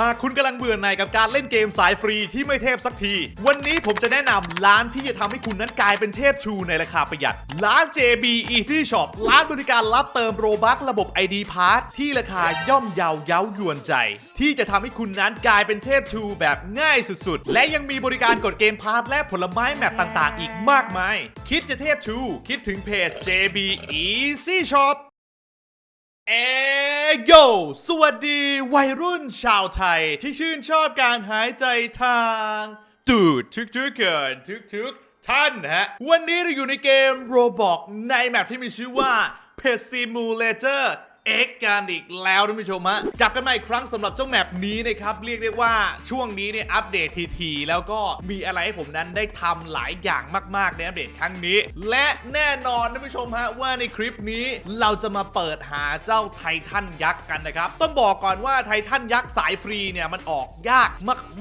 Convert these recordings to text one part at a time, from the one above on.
หากคุณกำลังเบื่อหน่ายกับการเล่นเกมสายฟรีที่ไม่เทพสักที วันนี้ผมจะแนะนำร้านที่จะทำให้คุณนั้นกลายเป็นเทพชูในราคาประหยัด ร้าน JB Easy Shop ร้านบริการรับเติมโรบัคระบบ ID Pass ที่ราคาย่อมเยาเย้ายวนใจ ที่จะทำให้คุณนั้นกลายเป็นเทพชูแบบง่ายสุดๆ และยังมีบริการกดเกมพาร์ทและผลไม้แมปต่างๆ อีกมากมาย คิดจะเทพชู คิดถึงเพจ JB Easy Shop เอโย สวัสดีวัยรุ่นชาวไทยที่ชื่นชอบการหายใจทาง ตูดทุกทุกเกินทุกทุกท่านฮะ วันนี้เราอยู่ในเกม Roblox ในแมปที่มีชื่อว่า Pet Simulator X กันอีกแล้วท่านผู้ชมฮะกลับกันมาอีกครั้งสำหรับเจ้าแมปนี้นะครับเรียกได้ว่าช่วงนี้เนี่ยอัปเดตทีๆแล้วก็มีอะไรให้ผมนั้นได้ทำหลายอย่างมากๆในอัปเดตครั้งนี้ และแน่นอนท่านผู้ชมฮะว่าในคลิปนี้เราจะมาเปิดหาเจ้าไททันยักษ์กันนะครับต้องบอกก่อนว่าไททันยักษ์สายฟรีเนี่ยมันออกยาก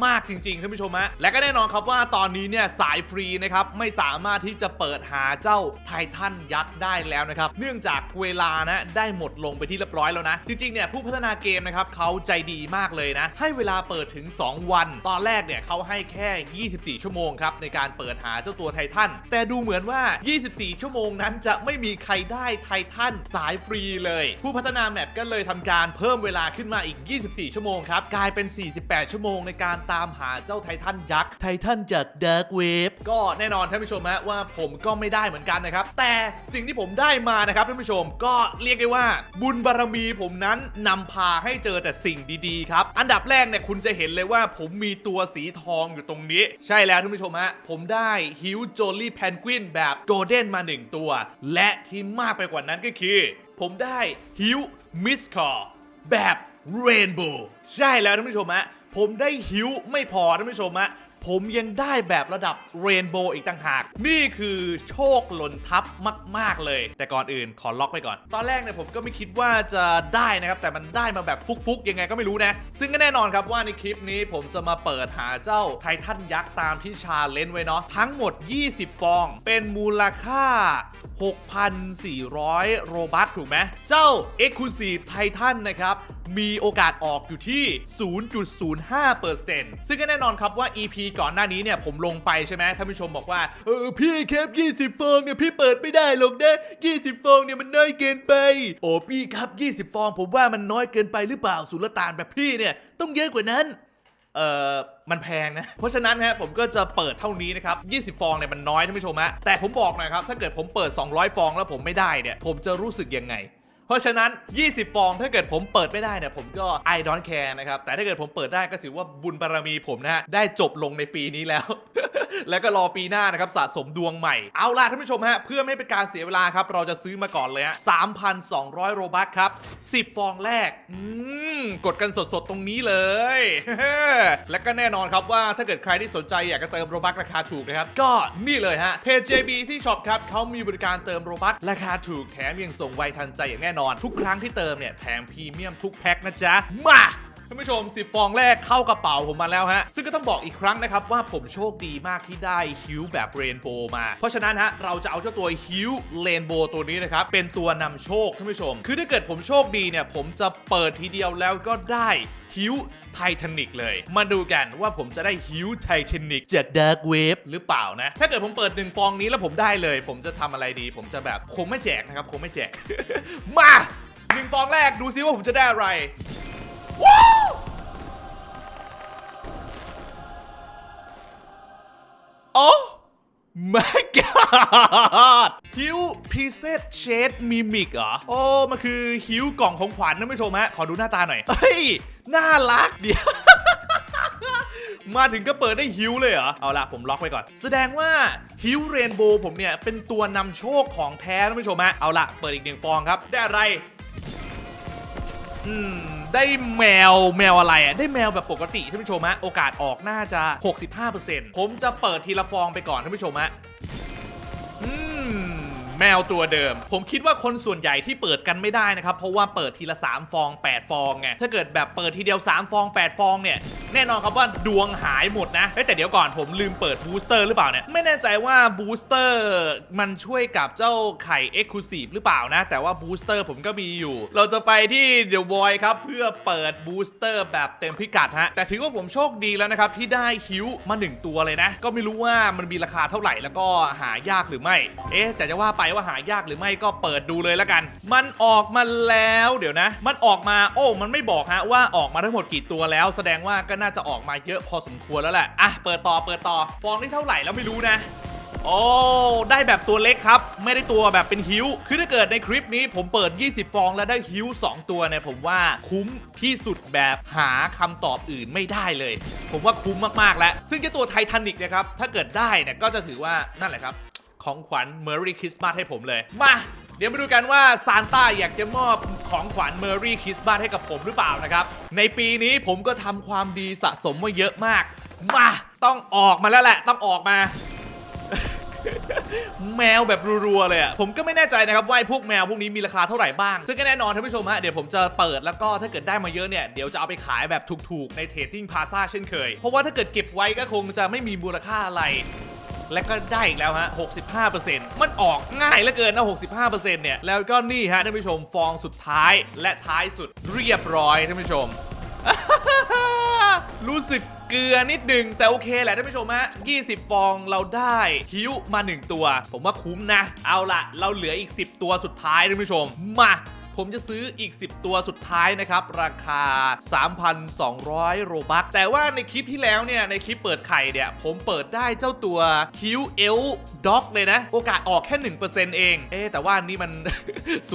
มากๆจริงๆท่านผู้ชมฮะและก็แน่นอนครับว่าตอนนี้เนี่ยสายฟรีนะครับไม่สามารถที่จะเปิดหาเจ้าไททันยักษ์ได้แล้วนะครับเนื่องจากเวลานะได้หมดลงไปที่เรียบร้อยแล้วนะ จริงๆเนี่ยผู้พัฒนาเกมนะครับเขาใจดีมากเลยนะ ให้เวลาเปิดถึง 2 วัน ตอนแรกเนี่ยเขาให้แค่ 24 ชั่วโมงครับในการเปิดหาเจ้าตัวไททันแต่ดูเหมือนว่า 24 ชั่วโมงนั้นจะไม่มีใครได้ไททันสายฟรีเลย ผู้พัฒนาแมปก็เลยทำการเพิ่มเวลาขึ้นมาอีก 24 ชั่วโมงครับกลายเป็น 48 ชั่วโมงในการตามหาเจ้าไททันยักษ์ไททันจากดาร์กเวฟก็แน่นอนท่านผู้ชมฮะว่าผมก็ไม่ได้เหมือนกันนะครับแต่สิ่งที่ผมได้มานะครับท่านผู้ชมก็เรียกได้ว่าบุญบารมีผมนั้นนำพาให้เจอแต่สิ่งดีๆ ครับ อันดับแรกเนี่ยคุณจะเห็นเลยว่าผมมีตัวสีทองอยู่ตรงนี้ ใช่แล้วท่านผู้ชมฮะ ผมได้ฮิวโจลี่แพนกวินแบบโกลเด้นมา1ตัว และที่มากไปกว่านั้นก็คือ ผมได้ฮิวมิสคอร์แบบเรนโบว์ใช่แล้วท่านผู้ชมฮะผมได้ฮิวไม่พอท่านผู้ชมฮะ ผมยังได้แบบระดับเรนโบว์อีกต่างหาก นี่คือโชคหล่นทับมาก ๆ เลย แต่ก่อนอื่นขอล็อกไปก่อน ตอนแรกเนี่ยผมก็ไม่คิดว่าจะได้นะครับ แต่มันได้มาแบบฟุก ๆ ยังไงก็ไม่รู้นะ ซึ่งก็แน่นอนครับว่าในคลิปนี้ผมจะมาเปิดหาเจ้าไททันยักษ์ตามที่ชาเลนจ์ไว้เนาะทั้งหมด 20 ฟอง เป็นมูลค่า 6,400 โรบัคถูกไหมเจ้า Exclusive Titan นะครับมีโอกาสออกอยู่ที่ 0.05%ซึ่งก็แน่นอนครับว่า EP ก่อนหน้านี้เนี่ยผมลงไปใช่ไหมท่านผู้ชมบอกว่าเออพี่แคป20 ฟองเนี่ยพี่เปิดไม่ได้หรอกนะ20 ฟองเนี่ยมันน้อยเกินไป โอ้พี่ครับ 20 ฟอง ผมว่ามันน้อยเกินไปหรือเปล่าสุลต่านแบบพี่เนี่ยต้องเยอะกว่านั้นเอ่อมันแพงนะ เพราะฉะนั้นฮะผมก็จะเปิดเท่านี้นะครับ 20 ฟองเนี่ยมันน้อยท่านผู้ชมฮะแต่ผมบอกหน่อยครับถ้าเกิดผมเปิด 200 ฟองแล้วผมไม่ได้เนี่ยผมจะรู้สึกยังไง เพราะฉะนั้น 20 ฟองถ้าเกิดผมเปิดไม่ได้เนี่ยผมก็ I don't care นะครับ แต่ถ้าเกิดผมเปิดได้ก็ถือว่าบุญบารมีผมนะฮะได้จบลงในปีนี้แล้ว แล้วก็รอปีหน้านะครับสะสมดวงใหม่ เอาล่ะท่านผู้ชมฮะเพื่อไม่ให้เป็นการเสียเวลาครับ เราจะซื้อมาก่อนเลยฮะ3,200 โรบัคครับ 10 ฟองแรก อืม กดกันสดๆ ตรงนี้เลย และก็แน่นอนครับว่าถ้าเกิดใครที่สนใจอยากจะเติมโรบัคราคาถูกนะครับ ก็นี่เลยฮะเพจ JB ที่ช็อปครับเขามีบริการเติมโรบัคราคาถูกแถมยังส่งไวทันใจอย่างแน่นอนทุกครั้งที่เติมเนี่ยแถมพรีเมียมทุกแพ็คนะจ๊ะ มาท่านผู้ชม 10 ฟองแรกเข้ากระเป๋าผมมาแล้วฮะ ซึ่งก็ต้องบอกอีกครั้งนะครับว่าผมโชคดีมากที่ได้ฮิวแบบเรนโบว์มา เพราะฉะนั้นฮะ เราจะเอาเจ้าตัวฮิวเรนโบว์ตัวนี้นะครับ เป็นตัวนำโชคท่านผู้ชม คือถ้าเกิดผมโชคดีเนี่ย ผมจะเปิดทีเดียวแล้วก็ได้ ฮิวไททานิกเลย มาดูกันว่าผมจะได้ฮิวไททานิกจากดาร์กเวฟหรือเปล่านะ ถ้าเกิดผมเปิดหนึ่งฟองนี้แล้วผมได้เลย ผมจะทำอะไรดี ผมจะแบบคงไม่แจกนะครับคงไม่แจก มาหนึ่งฟองแรกดูซิว่าผมจะได้อะไรว้าวโอ้ my god ฮิวพีเซตเชดมิมิกเหรอ โอ้ มันคือฮิวกล่องของขวัญนะผู้ชมฮะ ขอดูหน้าตาหน่อย เฮ้ย น่ารักเดี๋ยวมาถึงก็เปิดได้ฮิวเลยเหรอ เอาละผมล็อกไว้ก่อน แสดงว่าฮิวเรนโบว์ผมเนี่ย เป็นตัวนำโชคของแท้ท่านผู้ชมฮะ เอาละเปิดอีกหนึ่งฟองครับ ได้อะไร อืม ได้แมวแมวอะไรอะได้แมวแบบปกติท่านผู้ชมฮะโอกาสออกน่าจะ 65%ผมจะเปิดทีละฟองไปก่อนท่านผู้ชมฮะ แมวตัวเดิม ผมคิดว่าคนส่วนใหญ่ที่เปิดกันไม่ได้นะครับ เพราะว่าเปิดทีละ 3 ฟอง 8 ฟองไงถ้าเกิดแบบเปิดทีเดียว 3 ฟอง 8 ฟองเนี่ยแน่นอนครับว่าดวงหายหมดนะแต่เดี๋ยวก่อนผมลืมเปิดบูสเตอร์หรือเปล่าเนี่ยไม่แน่ใจว่าบูสเตอร์มันช่วยกับเจ้าไข่ Exclusive หรือเปล่านะ แต่ว่าบูสเตอร์ผมก็มีอยู่ เราจะไปที่เด e v ว i ครับเพื่อเปิดบูสเตอร์แบบเต็มพิกัดฮะแต่ถือว่าผมโชคดีแล้วนะครับที่ได้ฮิวมาหนึ่งตัวเลยนะ ก็ไม่รู้ว่ามันมีราคาเท่าไหร่แล้วก็หายากหรือไม่ เอ๊ะแต่จะว่าไปว่าหายากหรือไม่ก็เปิดดูเลยล้วกัน มันออกมาแล้วเดี๋ยวนะ มันออกมาโอ้มันไม่บอกฮะว่าออกมาทั้งหมดกี่ตัวแล้ว แสดงว่าก็น่าจะออกมาเยอะพอสมควรแล้วแหละอะเปิดต่อเปิดต่อฟองนี่เท่าไหร่แล้วไม่รู้นะโอ้ ได้แบบตัวเล็กครับ ไม่ได้ตัวแบบเป็นฮิวคือถ้าเกิดในคลิปนี้ผมเปิด 20 ฟองแล้วได้ฮิว2 ตัวเนี่ยผมว่าคุ้มที่สุดแบบหาคำตอบอื่นไม่ได้เลย ผมว่าคุ้มมากๆแล้ว ซึ่งเจ้าตัวไททานิกนะครับ ถ้าเกิดได้เนี่ยก็จะถือว่านั่นแหละครับ ของขวัญ Merry Christmas ให้ผมเลย มาเดี๋ยวมาดูกันว่าซานต้าอยากจะมอบของขวัญ Merry Christmas ให้กับผมหรือเปล่านะครับ ในปีนี้ผมก็ทำความดีสะสมมาเยอะมาก มา ต้องออกมาแล้วแหละ ต้องออกมา แมวแบบรัวๆเลยอะผมก็ไม่แน่ใจนะครับว่าพวกแมวพวกนี้มีราคาเท่าไหร่บ้าง ซึ่งก็แน่นอนท่านผู้ชมฮะ เดี๋ยวผมจะเปิดแล้วก็ถ้าเกิดได้มาเยอะเนี่ย เดี๋ยวจะเอาไปขายแบบถูกๆ ในเทรดดิ้งพาซาเช่นเคย เพราะว่าถ้าเกิดเก็บไว้ก็คงจะไม่มีมูลค่าอะไร และก็ได้อีกแล้วฮะ 65%มันออกง่ายเหลือเกินนะ 65%เนี่ย แล้วก็นี่ฮะท่านผู้ชมฟองสุดท้ายและท้ายสุดเรียบร้อยท่านผู้ชม รู้สึกเกลือนิดหนึ่งแต่โอเคแหละท่านผู้ชมฮะ 20 ฟองเราได้ฮิ้วมา 1 ตัว ผมว่าคุ้มนะ เอาละเราเหลืออีก 10 ตัวสุดท้ายท่านผู้ชม มา ผมจะซื้ออีก 10 ตัวสุดท้ายนะครับ ราคา 3,200 โรบัคแต่ว่าในคลิปที่แล้วเนี่ย ในคลิปเปิดไข่เนี่ย ผมเปิดได้เจ้าตัวฮิวเอลด็อกเลยนะ โอกาสออกแค่ 1%เอง เอ๊แต่ว่านี่มัน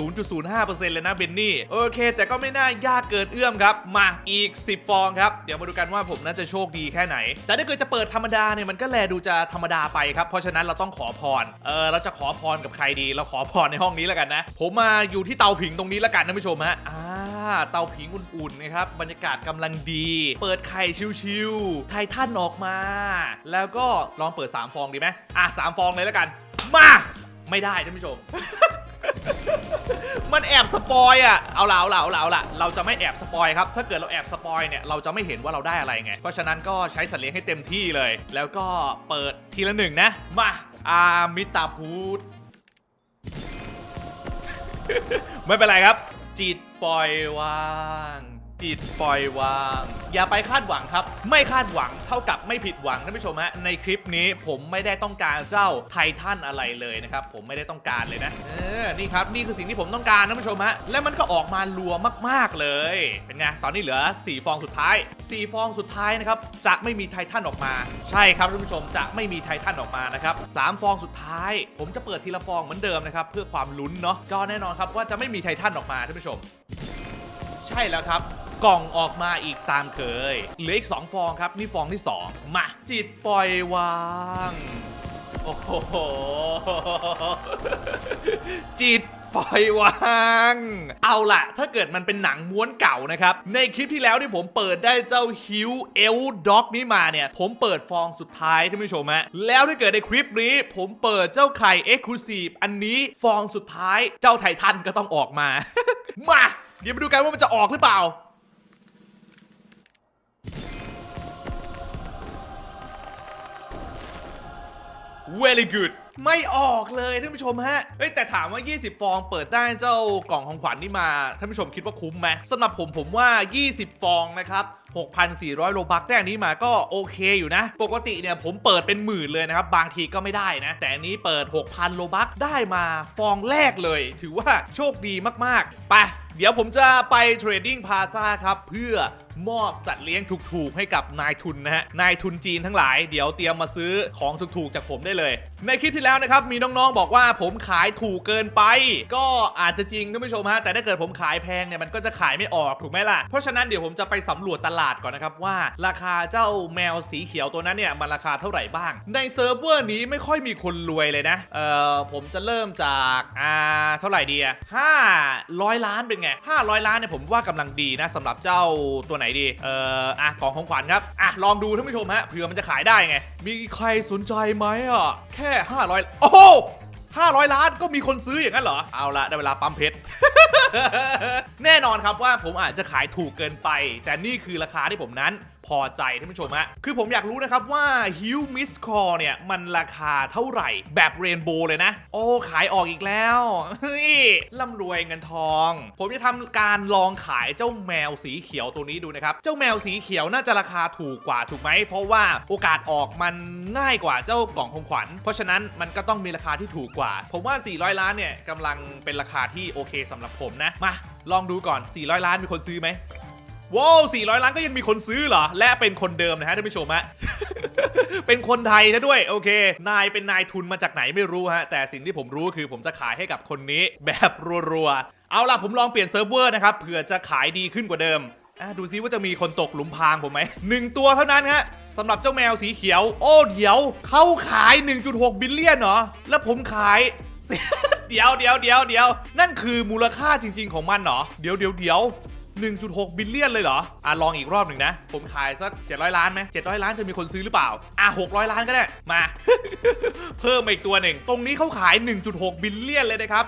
0.05%เลยนะเบนนี่ โอเค แต่ก็ไม่น่ายากเกินเอื้อมครับ มาอีก 10 ฟองครับ เดี๋ยวมาดูกันว่าผมน่าจะโชคดีแค่ไหน แต่ถ้าเกิดจะเปิดธรรมดาเนี่ยมันก็แลดูจะธรรมดาไปครับ เพราะฉะนั้นเราต้องขอพร เออเราจะขอพรกับใครดี เราขอพรในห้องนี้แล้วกันนะ ผมมาอยู่ที่เตาผิงตรงนี้แล้วกันท่านผู้ชมฮะอ่าเตาผิงอุ่นๆนะครับบรรยากาศกำลังดี เปิดไข่ชิวๆไททันออกมา แล้วก็ลองเปิด 3 ฟองดีไหมอะสามฟองเลยแล้วกัน มา ไม่ได้ท่านผู้ชมมันแอบสปอยอะ เอาล่ะเอาละเอาละเอาละเราจะไม่แอบสปอยครับ ถ้าเกิดเราแอบสปอยเนี่ย เราจะไม่เห็นว่าเราได้อะไรไง เพราะฉะนั้นก็ใช้สัตว์เลี้ยงให้เต็มที่เลย แล้วก็เปิดทีละหนึ่งนะ มา อามิตาพูด ไม่เป็นไรครับ จิตปล่อยวาง จิตปล่อยวางอย่าไปคาดหวังครับ ไม่คาดหวังเท่ากับไม่ผิดหวังท่านผู้ชมฮะในคลิปนี้ผมไม่ได้ต้องการเจ้าไททันอะไรเลยนะครับผมไม่ได้ต้องการเลยนะเออนี่ครับนี่คือสิ่งที่ผมต้องการท่านผู้ชมฮะและมันก็ออกมารัวมากๆเลย เป็นไงตอนนี้เหลือ 4 ฟองสุดท้าย 4 ฟองสุดท้ายนะครับจะไม่มีไททันออกมา ใช่ครับท่านผู้ชมจะไม่มีไททันออกมานะครับสามฟองสุดท้าย ผมจะเปิดทีละฟองเหมือนเดิมนะครับเพื่อความลุ้นเนาะก็แน่นอนครับว่าจะไม่มีไททันออกมาท่านผู้ชม ใช่แล้วครับ กล่องออกมาอีกตามเคย เหลืออีก 2 ฟองครับ นี่ฟองที่ 2 มา จิตปล่อยวาง โอ้โห จิตปล่อยวาง เอาล่ะ ถ้าเกิดมันเป็นหนังม้วนเก่านะครับ ในคลิปที่แล้วที่ผมเปิดได้เจ้าฮิวเอลด็อกนี้มาเนี่ย ผมเปิดฟองสุดท้ายท่านผู้ชมฮะ แล้วถ้าเกิดในคลิปนี้ ผมเปิดเจ้าไข่เอ็กซ์คลูซีฟอันนี้ฟองสุดท้ายเจ้าไททันก็ต้องออกมา มา เดี๋ยวมาดูกันว่ามันจะออกหรือเปล่า very good ไม่ออกเลยท่านผู้ชมฮะเอ้ยแต่ถามว่า 20 ฟองเปิดได้เจ้ากล่องของขวัญนี่มาท่านผู้ชมคิดว่าคุ้มไหมสำหรับผมผมว่า 20 ฟองนะครับ6,400 โลบักได้อันนี้มาก็โอเคอยู่นะ ปกติเนี่ยผมเปิดเป็นหมื่นเลยนะครับ บางทีก็ไม่ได้นะ แต่อันนี้เปิด 6,000 โลบักได้มาฟองแรกเลย ถือว่าโชคดีมากๆ ไป เดี๋ยวผมจะไปเทรดดิ้งพาซาครับ เพื่อ มอบสัตว์เลี้ยงถูกๆ ให้กับนายทุนนะฮะ นายทุนจีนทั้งหลาย เดี๋ยวเตรียมมาซื้อของถูกๆ จากผมได้เลย ในคลิปที่แล้วนะครับ มีน้องๆ บอกว่าผมขายถูกเกินไป ก็อาจจะจริงท่านผู้ชมฮะ แต่ถ้าเกิดผมขายแพงเนี่ยมันก็จะขายไม่ออกถูกไหมล่ะ เพราะฉะนั้นเดี๋ยวผมจะไปสำรวจตลาดก่อนนะครับว่า ราคาเจ้าแมวสีเขียวตัวนั้นเนี่ยมันราคาเท่าไหร่บ้าง ในเซิร์ฟเวอร์นี้ไม่ค่อยมีคนรวยเลยนะ เอ่อผมจะเริ่มจากอ่าเท่าไหร่ดีอะห้าร้อยล้านเป็นไงห้าร้อยล้านเนี่ยผมว่ากำลังดีนะสำหรับเจ้าตัวไหนดี เอ่อ อะกล่องของขวัญครับ อะ ลองดูท่านผู้ชมฮะ เผื่อมันจะขายได้ไง มีใครสนใจไหมอะ แค่ 500 โอ้โห 500 ล้านก็มีคนซื้ออย่างนั้นเหรอ เอาละได้เวลาปั๊มเพชร แน่นอนครับว่าผมอาจจะขายถูกเกินไป แต่นี่คือราคาที่ผมนั้นพอใจท่านผู้ชมฮะ คือผมอยากรู้นะครับว่า Hue Miss Core เนี่ย มันราคาเท่าไหร่แบบเรนโบว์เลยนะ โอ้ ขายออกอีกแล้วเฮ้ยร่ำรวยเงินทอง ผมจะทำการลองขายเจ้าแมวสีเขียวตัวนี้ดูนะครับ เจ้าแมวสีเขียวน่าจะราคาถูกกว่าถูกไหม เพราะว่าโอกาสออกมันง่ายกว่าเจ้ากล่องของขวัญ เพราะฉะนั้นมันก็ต้องมีราคาที่ถูกกว่าผมว่า 400 ล้านเนี่ยกำลังเป็นราคาที่โอเคสำหรับผมนะ มา ลองดูก่อน 400 ล้านมีคนซื้อไหมว้าว400 ล้านก็ยังมีคนซื้อเหรอ และเป็นคนเดิมนะฮะท่านผู้ชมฮะ เป็นคนไทยนะด้วย โอเค นายเป็นนายทุนมาจากไหนไม่รู้ฮะ แต่สิ่งที่ผมรู้คือผมจะขายให้กับคนนี้แบบรัวๆ เอาล่ะผมลองเปลี่ยนเซิร์ฟเวอร์นะครับ เผื่อจะขายดีขึ้นกว่าเดิม อะดูซิว่าจะมีคนตกหลุมพรางผมไหมหนึ่งตัวเท่านั้นฮะสำหรับเจ้าแมวสีเขียว โอ้เดี๋ยวเขาขาย 1.6 บิลเลียนเหรอ แล้วผมขาย เดี๋ยวเดี๋ยวเดี๋ยวเดี๋ยวนั่นคือมูลค่าจริง ๆของมันเหรอ เดี๋ยวเดี๋ยวเดี๋ยว1.6 บิลเลียนเลยเหรอ อะ ลองอีกรอบหนึ่งนะ ผมขายสัก 700 ล้านไหม700 ล้านจะมีคนซื้อหรือเปล่า อะ 600 ล้านก็ได้ มา เพิ่มมาอีกตัวหนึ่ง ตรงนี้เขาขาย 1.6 บิลเลียนเลยนะครับ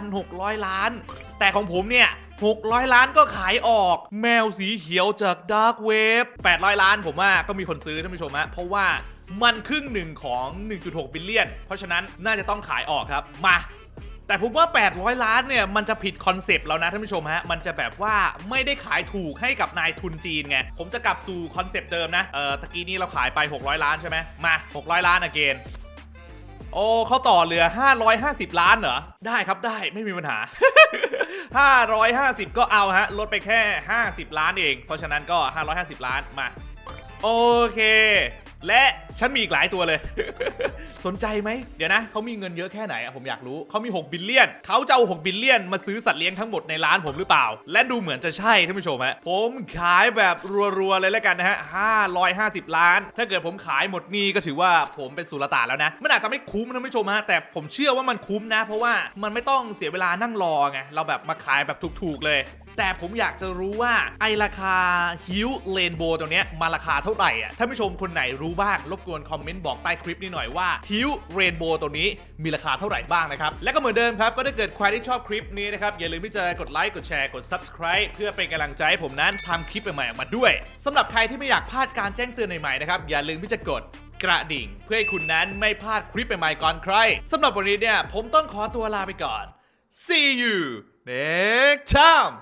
1,600 ล้าน แต่ของผมเนี่ย 600 ล้านก็ขายออก แมวสีเขียวจาก Dark Wave 800 ล้านผมว่าก็มีคนซื้อท่านผู้ชมฮะเพราะว่ามันครึ่งหนึ่งของ 1.6 บิลเลียน เพราะฉะนั้นน่าจะต้องขายออกครับ มา แต่ผมว่า 800 ล้านเนี่ย มันจะผิดคอนเซปต์แล้วนะท่านผู้ชมฮะ มันจะแบบว่าไม่ได้ขายถูกให้กับนายทุนจีนไง ผมจะกลับสู่คอนเซปต์เดิมนะ เออตะกี้นี้เราขายไป 600 ล้านใช่ไหมมา 600 ล้านอะเกน โอ้เขาต่อเหลือ 550 ล้านเหรอ ได้ครับได้ไม่มีปัญหา 550 ก็เอาฮะ ลดไปแค่ 50 ล้านเอง เพราะฉะนั้นก็ 550 ล้านมา โอเค และฉันมีอีกหลายตัวเลย สนใจไหม เดี๋ยวนะ เขามีเงินเยอะแค่ไหนอะผมอยากรู้ เขามี 6 บิลเลียน เขาจะเอา6บิลเลียน มาซื้อสัตว์เลี้ยงทั้งหมดในร้านผมหรือเปล่า และดูเหมือนจะใช่ท่านผู้ชมฮะ ผมขายแบบรัวๆเลยแล้วกันนะฮะ550 ล้าน ถ้าเกิดผมขายหมดนี่ก็ถือว่าผมเป็นสุลต่านแล้วนะ มันอาจจะไม่คุ้มท่านผู้ชมฮะ แต่ผมเชื่อว่ามันคุ้มนะ เพราะว่ามันไม่ต้องเสียเวลานั่งรอไง เราแบบมาขายแบบถูกๆเลย แต่ผมอยากจะรู้ว่าไอราคาฮิวเลนโบตัวเนี้ยมาราคาเท่าไหร่อะท่านผู้ชมคนไหนรู้บ้างรบกวนคอมเมนต์บอกใต้คลิปนี้หน่อยว่าฮิวเรนโบตัวนี้มีราคาเท่าไหร่บ้างนะครับและก็เหมือนเดิมครับก็ถ้าเกิดใครที่ชอบคลิปนี้นะครับอย่าลืมที่จะกดไลค์กดแชร์กด subscribe เพื่อเป็นกำลังใจให้ผมนั้นทำคลิปใหม่ๆออกมาด้วยสำหรับใครที่ไม่อยากพลาดการแจ้งเตือนใหม่ๆนะครับอย่าลืมที่จะกดกระดิ่ง เพื่อให้คุณนั้นไม่พลาดคลิปใหม่ๆก่อนใครสำหรับวันนี้เนี่ยผมต้องขอตัวลาไปก่อน see you next time